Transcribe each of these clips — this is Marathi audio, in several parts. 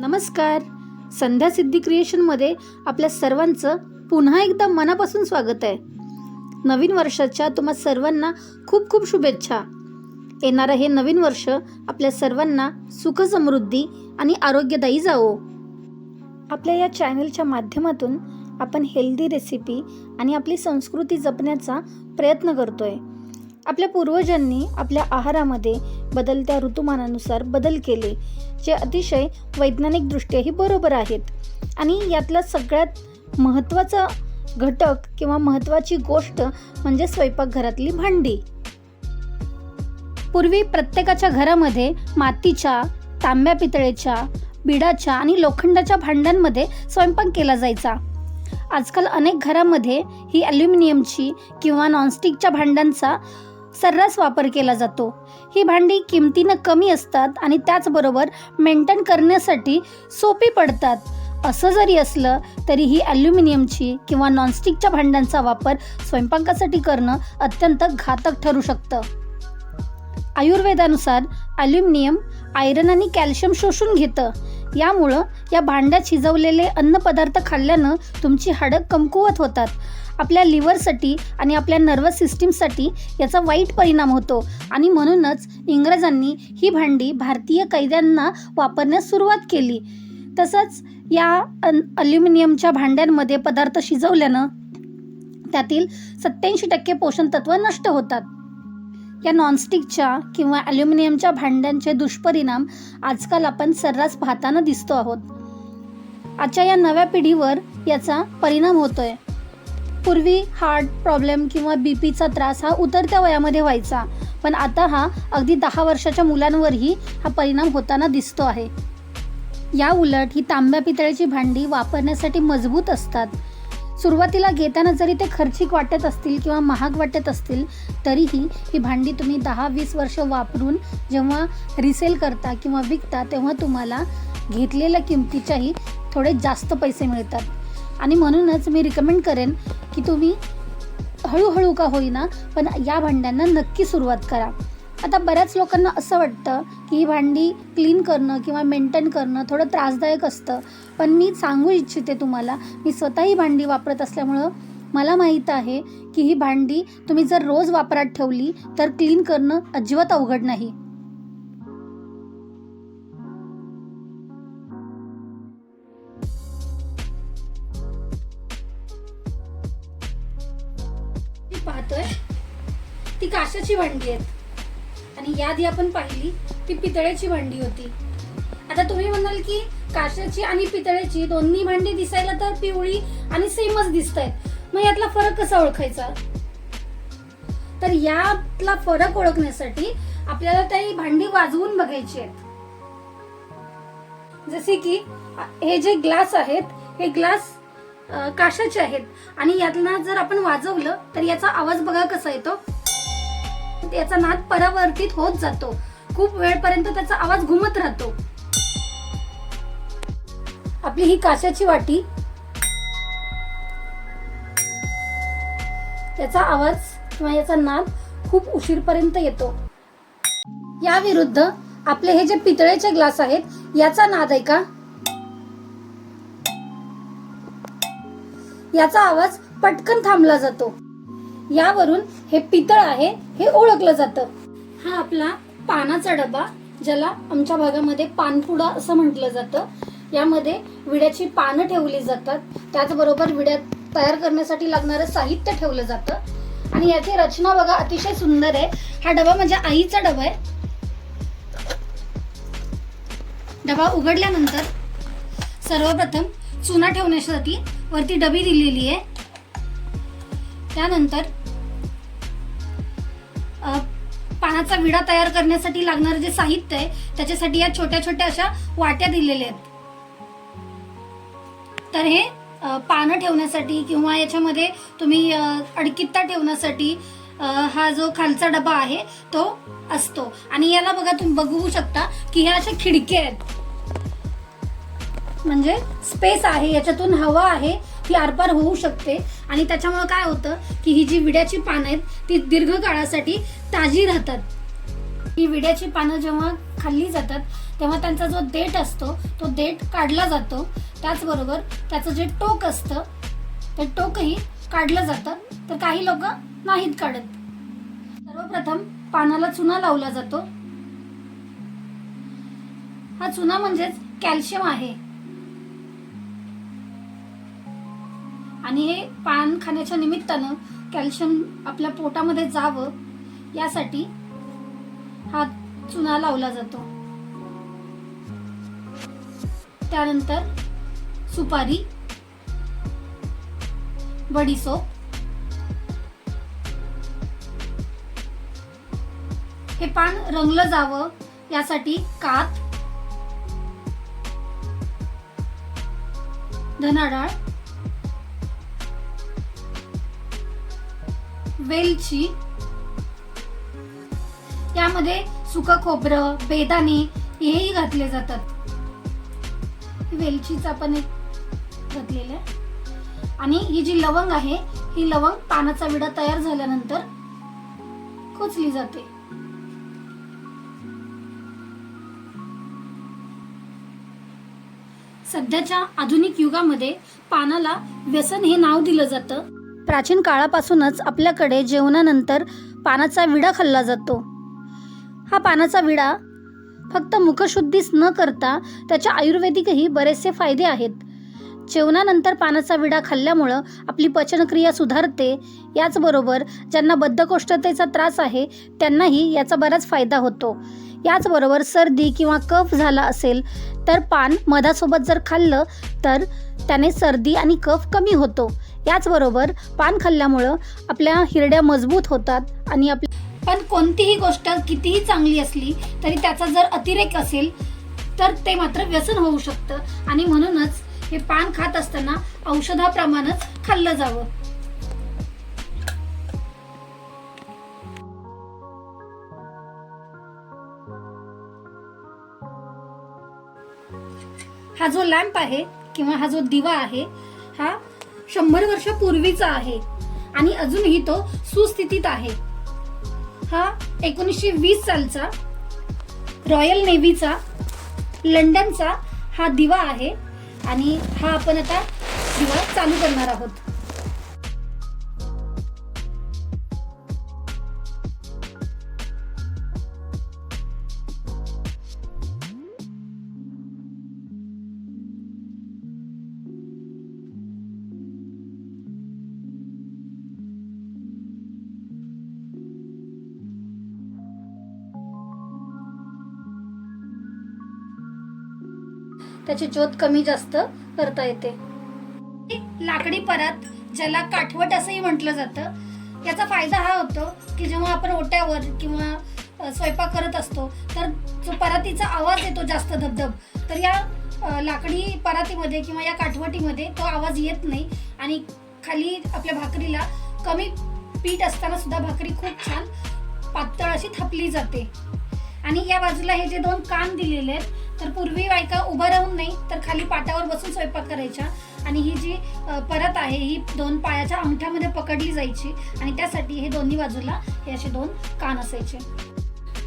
नमस्कार. संध्या सिद्धी क्रिएशनमध्ये आपल्या सर्वांचं पुन्हा एकदा मनापासून स्वागत आहे. नवीन वर्षाच्या तुम्हा सर्वांना खूप खूप शुभेच्छा. येणारं हे नवीन वर्ष आपल्या सर्वांना सुख समृद्धी आणि आरोग्यदायी जावो. आपल्या या चॅनलच्या माध्यमातून आपण हेल्दी रेसिपी आणि आपली संस्कृती जपण्याचा प्रयत्न करतो आहे आपल्या पूर्वजांनी आपल्या आहारामध्ये बदलत्या ऋतुमानानुसार बदल केले. जे अतिशय वैज्ञानिकदृष्ट्याही बरोबर आहेत. आणि यातला सगळ्यात महत्त्वाचा घटक किंवा महत्त्वाची गोष्ट म्हणजे स्वयंपाकघरातली भांडी. पूर्वी प्रत्येकाच्या घरामध्ये मातीच्या तांब्या पितळेच्या बिडाच्या आणि लोखंडाच्या भांड्यांमध्ये स्वयंपाक केला जायचा. आजकाल अनेक घरामध्ये ही ॲल्युमिनियमची किंवा नॉनस्टिकच्या भांड्यांचा सर्रास वापर केला जातो. ही भांडी किमतीनं कमी असतात आणि त्याचबरोबर मेंटेन करण्यासाठी सोपी पडतात. असं जरी असलं तरी ही ॲल्युमिनियमची किंवा नॉनस्टिकच्या भांड्यांचा वापर स्वयंपाकासाठी करणं अत्यंत घातक ठरू शकतं. आयुर्वेदानुसार ॲल्युमिनियम आयरन आणि कॅल्शियम शोषून घेतं. यामुळं या भांड्यात शिजवलेले अन्नपदार्थ खाल्ल्यानं तुमची हाडं कमकुवत होतात. आपल्या लिव्हरसाठी आणि आपल्या नर्वस सिस्टीमसाठी याचा वाईट परिणाम होतो. आणि म्हणूनच इंग्रजांनी ही भांडी भारतीय कैद्यांना वापरण्यास सुरुवात केली. तसंच या अन अल्युमिनियमच्या भांड्यांमध्ये पदार्थ शिजवल्यानं त्यातील सत्याऐंशी टक्के पोषण तत्व नष्ट होतात. या नॉनस्टिकच्या किंवा ॲल्युमिनियमच्या भांड्यांचे दुष्परिणाम आजकाल आपण सर्रास पाहताना दिसतो आहोत. आजच्या या नव्या पिढीवर याचा परिणाम होतोय. पूर्वी हार्ट प्रॉब्लेम किंवा बी पीचा त्रास हा उतरत्या वयामध्ये व्हायचा. पण आता हा अगदी दहा वर्षाच्या मुलांवरही हा परिणाम होताना दिसतो आहे. या उलट ही तांब्या पितळेची भांडी वापरण्यासाठी मजबूत असतात. सुरुवातीला घेताना जरी ते खर्चिक वाटत असतील किंवा महाग वाटत असतील तरीही ही भांडी तुम्ही दहा वीस वर्ष वापरून जेव्हा रिसेल करता किंवा विकता तेव्हा तुम्हाला घेतलेल्या किमतीच्याही थोडे जास्त पैसे मिळतात. आणि म्हणूनच मी रिकमेंड करेन की तुम्ही हळूहळू का होईना पण या भांड्यांना नक्की सुरुवात करा. आता बऱ्याच लोकांना असं वाटतं की ही भांडी क्लीन करणं किंवा मेंटेन करणं थोडं त्रासदायक असतं. पण मी सांगू इच्छिते तुम्हाला मी स्वतः ही भांडी वापरत असल्यामुळं मला माहीत आहे की ही भांडी तुम्ही जर रोज वापरात ठेवली तर क्लीन करणं अजिबात अवघड नाही. पाहतोय ती काशाची भांडी आहेत. आणि याआधी आपण पाहिली ती पितळेची भांडी होती. आता तुम्ही म्हणाल की काशाची आणि पितळेची दोन्ही भांडी दिसायला तर पिवळी आणि सेमच दिसत आहेत मग यातला फरक कसा ओळखायचा? तर यातला फरक ओळखण्यासाठी आपल्याला काही भांडी वाजवून बघायची आहेत. जसे की हे जे ग्लास आहेत हे ग्लास काशाचे आहेत. आणि यातला जर आपण वाजवलं तर याचा आवाज बघा कसा येतो. याचा नाद परावर्तित होत जातो. खूप वेळपर्यंत त्याचा आवाज घुमत राहतो. आपली ही काशाची वाटी. याचा आवाज किंवा याचा नाद खूप उशीरपर्यंत येतो. या विरुद्ध आपले हे जे पितळेचे ग्लास आहेत याचा नाद आहे का? याचा आवाज पटकन थांबला जातो. यावरून हे पितळ आहे हे ओळखलं जातं. हा आपला पानाचा डबा ज्याला आमच्या भागामध्ये पानपुडा असं म्हटलं जातं. यामध्ये विड्याची पानं ठेवली जातात. त्याचबरोबर विड्या तयार करण्यासाठी लागणारं साहित्य ठेवलं जातं. आणि याची रचना बघा अतिशय सुंदर आहे. हा डबा माझ्या आईचा डबा आहे. डबा उघडल्यानंतर सर्वप्रथम चुना ठेवण्यासाठी वरती डबी दिलेली आहे. त्यानंतर पानाचा विडा तयार करण्यासाठी लागणारं जे साहित्य आहे त्याच्यासाठी या छोट्या छोट्या अशा वाट्या दिलेल्या आहेत. तर हे पानं ठेवण्यासाठी किंवा याच्यामध्ये तुम्ही अडकित्ता ठेवण्यासाठी हा जो खालचा डबा आहे तो असतो. आणि याला बघा तुम्ही बघू शकता की ह्या अशा खिडक्या आहेत. म्हणजे स्पेस आहे याच्यातून हवा आहे ती आरपार होऊ शकते. आणि त्याच्यामुळे काय होतं की ही जी विड्याची पानं आहेत ती दीर्घकाळासाठी ताजी राहतात. ही विड्याची पानं जेव्हा खाल्ली जातात तेव्हा त्यांचा जो देठ असतो तो देठ काढला जातो. त्याचबरोबर त्याचं जे टोक असतं ते टोकही काढलं जातं. तर काही लोक नाहीत काढत. सर्वप्रथम पानाला चुना लावला जातो. हा चुना म्हणजेच कॅल्शियम आहे. आणि हे पान खाण्याच्या निमित्तानं कॅल्शियम आपल्या पोटामध्ये जावं यासाठी हा चुना लावला जातो. त्यानंतर सुपारी बडीसोप हे पान रंगलं जावं यासाठी कात धनाडाळ वेलची. यामध्ये सुक खोबरं बेदाणे हेही घातले जातात. वेलचीचा पण एक घातलेलं आहे. आणि ही जी लवंग आहे ही लवंग पानाचा विडा तयार झाल्यानंतर खोचली जाते. सध्याच्या आधुनिक युगामध्ये पानाला व्यसन हे नाव दिलं जातं. प्राचीन काळापासूनच आपल्याकडे जेवणानंतर पानाचा विडा खाल्ला जातो. हा पानाचा विडा फक्त मुखशुद्धीच न करता त्याच्या आयुर्वेदिकही बरेचसे फायदे आहेत. जेवणानंतर पानाचा विडा खाल्ल्यामुळं आपली पचनक्रिया सुधारते. याचबरोबर ज्यांना बद्धकोष्ठतेचा त्रास आहे त्यांनाही याचा बराच फायदा होतो. याचबरोबर सर्दी किंवा कफ झाला असेल तर पान मधासोबत जर खाल्लं तर त्याने सर्दी आणि कफ कमी होतो. याचबरोबर पान खाल्ल्यामुळं आपल्या हिरड्या मजबूत होतात आणि आपल्या पण कोणतीही गोष्ट कितीही चांगली असली तरी त्याचा जर अतिरेक असेल तर ते मात्र व्यसन होऊ शकतं. आणि म्हणूनच हे पान खात असताना औषधाप्रमाणेच खाल्लं जावं. हा जो लॅम्प आहे किंवा हा जो दिवा आहे हा शंभर वर्षापूर्वीचा आहे. आणि अजूनही तो सुस्थितीत आहे. हा एकोणीसशे वीस सालचा रॉयल नेव्हीचा लंडनचा हा दिवा आहे. आणि हा आपण आता दिवा चालू करणार आहोत. त्याची ज्योत कमी जास्त करता येते. लाकडी परात ज्याला काठवट असंही म्हटलं जातं याचा फायदा हा होतो की जेव्हा आपण ओट्यावर किंवा स्वयंपाक करत असतो तर जो परातीचा आवाज येतो जास्त धबधब तर या लाकडी परातीमध्ये किंवा या काठवटीमध्ये तो आवाज येत नाही आणि खाली आपल्या भाकरीला कमी पीठ असताना सुद्धा भाकरी खूप छान पातळ अशी थापली जाते. आणि या बाजूला हे जे दोन कान दिलेले आहेत तर पूर्वी बायका उभं राहून नाही तर खाली पाटावर बसून स्वयंपाक करायच्या. आणि ही जी परत आहे ही दोन पायाच्या अंगठ्यामध्ये पकडली जायची आणि त्यासाठी हे दोन्ही बाजूला हे असे दोन कान असायचे.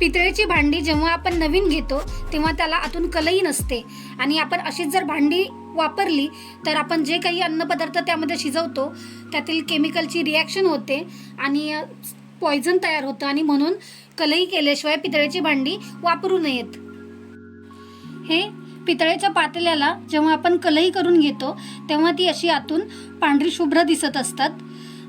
पितळेची भांडी जेव्हा आपण नवीन घेतो तेव्हा त्याला आतून कलही नसते. आणि आपण अशीच जर भांडी वापरली तर आपण जे काही अन्नपदार्थ त्यामध्ये शिजवतो त्यातील केमिकलची रिॲक्शन होते आणि पॉयझन तयार होतं. आणि म्हणून कलई केल्याशिवाय पितळेची भांडी वापरू नयेत. हे पितळेच्या पातेल्याला जेव्हा आपण कलई करून घेतो तेव्हा ती अशी आतून पांढरी शुभ्र दिसत असतात.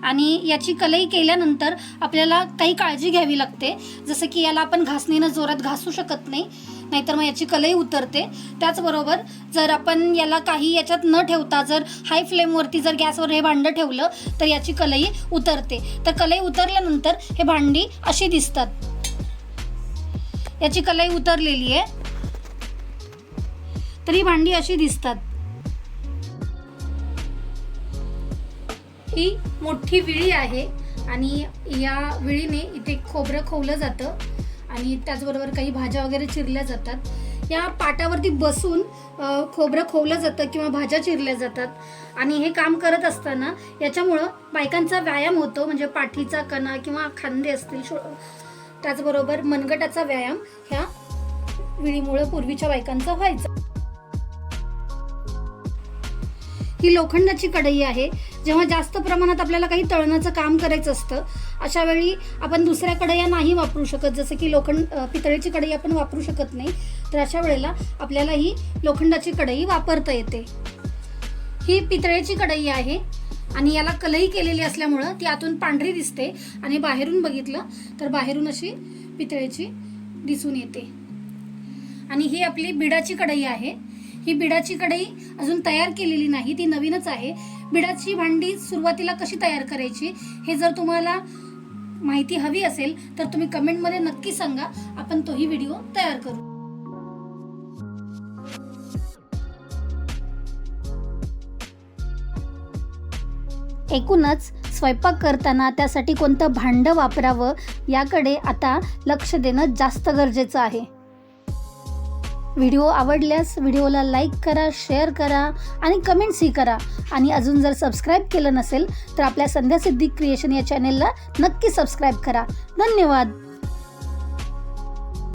आणि याची कलई केल्यानंतर आपल्याला काही काळजी घ्यावी लागते. जसं की याला आपण घासणीनं जोरात घासू शकत नाही नाहीतर मग याची कलई उतरते. त्याचबरोबर जर आपण याला काही याच्यात न ठेवता जर हाय फ्लेमवरती जर गॅसवर हे भांडं ठेवलं तर याची कलई उतरते. तर कलई उतरल्यानंतर हे भांडी अशी दिसतात. याची कलई उतरलेली आहे. तर ही भांडी अशी दिसतात. ही मोठी विळी आहे आणि या विळीने इथे खोबरं खोवलं जातं आणि त्याचबरोबर काही भाज्या वगैरे चिरल्या जातात. या पाटावरती बसून खोबरं खोवलं जातं किंवा भाज्या चिरल्या जातात. आणि हे काम करत असताना याच्यामुळं बायकांचा व्यायाम होतो म्हणजे पाठीचा कणा किंवा खांदे असतील शो त्याचबरोबर मनगटाचा व्यायाम ह्या विळीमुळं पूर्वीच्या बायकांचा व्हायचं. ही लोखंडाची कढई आहे. जेव्हा जास्त प्रमाणात आपल्याला काही तळण्याचं काम करायचं असतं अशा वेळी आपण दुसऱ्या कढया नाही वापरू शकत. जसं की लोखंड पितळेची कढई आपण वापरू शकत नाही तर अशा वेळेला आपल्याला ही लोखंडाची कढई वापरता येते. ही पितळेची कढई आहे आणि याला कलई केलेली असल्यामुळं ती आतून पांढरी दिसते आणि बाहेरून बघितलं तर बाहेरून अशी पितळेची दिसून येते. आणि ही आपली बिडाची कढई आहे. ही बिडाची कढई अजून तयार केलेली नाही ती नवीनच आहे. बिडाची भांडी सुरुवातीला कशी तयार करायची हे जर तुम्हाला माहिती हवी असेल तर तुम्ही कमेंटमध्ये नक्की सांगा. आपण तोही व्हिडिओ तयार करू. एकूणच स्वयंपाक करताना त्यासाठी कोणतं भांडं वापरावं याकडे आता लक्ष देणं जास्त गरजेचं आहे. व्हिडिओ आवडल्यास व्हिडिओला लाईक करा शेअर करा आणि कमेंट्सही करा. आणि अजून जर सबस्क्राईब केलं नसेल तर आपल्या संध्या सिद्धी क्रिएशन या चॅनेलला नक्की सबस्क्राईब करा. धन्यवाद.